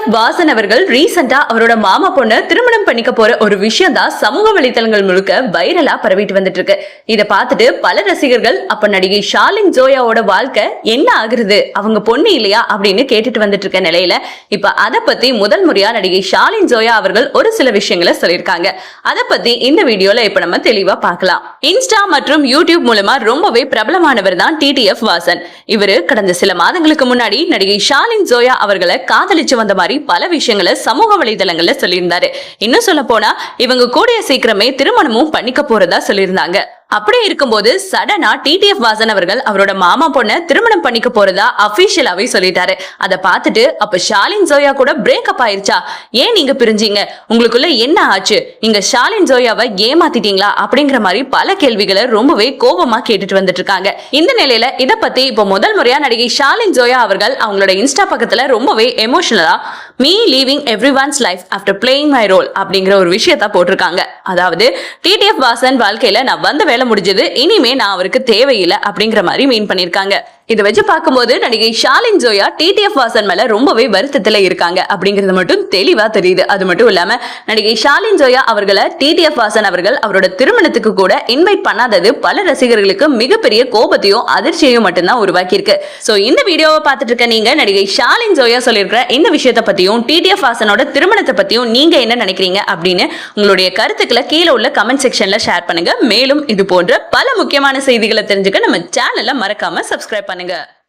F Vasan அவர்கள் ரீசெண்டா அவரோட மாமா பொண்ணு திருமணம் பண்ணிக்க போற ஒரு விஷயம் தான் சமூக வலைதளங்கள் முழுக்க வைரலா பரவிட்டு வந்துட்டு இருக்கு இத பார்த்துட்டு பல ரசிகர்கள் அப்ப நடிகை ஷாலின் ஜோயாவோட வாழ்க்கை என்ன ஆகுறது? அவங்க பொண்ணு இல்லையா? அப்படின்னு கேட்டுட்டு வந்துட்டு இருக்க நிலையில இப்ப அத பத்தி முதல் முறையா நடிகை ஷாலின் ஜோயா அவர்கள் ஒரு சில விஷயங்களை சொல்லியிருக்காங்க. அத பத்தி இந்த வீடியோல இப்ப நம்ம தெளிவா பார்க்கலாம். இன்ஸ்டா மற்றும் யூடியூப் மூலமா ரொம்பவே பிரபலமானவர் தான் டிடிஎஃப் வாசன். இவரு கடந்த சில மாதங்களுக்கு முன்னாடி நடிகை ஷாலின் ஜோயா அவர்களை காதலிச்சு வந்த மாதிரி பல விஷயங்களை சமூக வலைதளங்கள்ல சொல்லியிருந்தாரு. இன்னும் சொல்ல போனா இவங்க கூடிய சீக்கிரமே திருமணமும் பண்ணிக்க போறதா சொல்லியிருந்தாங்க. அப்படியே இருக்கும்போது சடனா டிடிஎஃப் வாசன் அவர்கள் அவரோட மாமா பொண்ண திருமணம் பண்ணிக்க போறதா அபிஷியலாவே சொல்லிட்டாரு. அதை பார்த்துட்டு அப்ப ஷாலின் ஜோயா கூட பிரேக்கப் ஆயிருச்சா? ஏன் நீங்க பிரிஞ்சீங்க? உங்களுக்குள்ள என்ன ஆச்சு? நீங்க ஷாலின் ஜோயாவை ஏமாத்திட்டீங்களா? அப்படிங்கிற மாதிரி பல கேள்விகளை ரொம்பவே கோபமா கேட்டுட்டு வந்துட்டு இருக்காங்க இந்த நிலையில இத பத்தி இப்போ முதல் முறையா நடிகை ஷாலின் ஜோயா அவர்கள் அவங்களோட இன்ஸ்டா பக்கத்துல ரொம்பவே எமோஷனலா me leaving everyone's life after playing my role அப்படிங்கிற ஒரு விஷயத்த போட்டிருக்காங்க. அதாவது டிடிஎஃப் வாசன் வாழ்க்கையில நான் வந்த வேலை முடிஞ்சது இனிமே நான் அவருக்கு தேவையில்லை அப்படிங்கிற மாதிரி மீன் பண்ணியிருக்காங்க. இதை வச்சு பார்க்கும்போது நடிகை ஷாலின் ஜோயா டிடிஎஃப் வாசன் மேல ரொம்பவே வருத்தத்துல இருக்காங்க அப்படிங்கிறது மட்டும் தெளிவா தெரியுது. அது மட்டும் இல்லாம நடிகை ஷாலின் ஜோயா அவர்களை டிடிஎஃப் வாசன் அவர்கள் அவரோட திருமணத்துக்கு கூட இன்வைட் பண்ணாதது பல ரசிகர்களுக்கு மிகப்பெரிய கோபத்தையும் அதிர்ச்சியையும் மட்டும்தான் உருவாக்கி இருக்கு சோ இந்த வீடியோவை பார்த்துட்டு இருக்க நீங்க நடிகை ஷாலின் ஜோயா சொல்லியிருக்கிற இந்த விஷயத்தை பத்தியும் டிடிஎஃப் வாசனோட திருமணத்தை பத்தியும் நீங்க என்ன நினைக்கிறீங்க அப்படின்னு உங்களுடைய கருத்துக்களை கீழே உள்ள கமெண்ட் செக்ஷன்ல ஷேர் பண்ணுங்க. மேலும் இது போன்ற பல முக்கியமான செய்திகளை தெரிஞ்சுக்க நம்ம சேனலை மறக்காம சப்ஸ்கிரைப் பண்ணுங்க.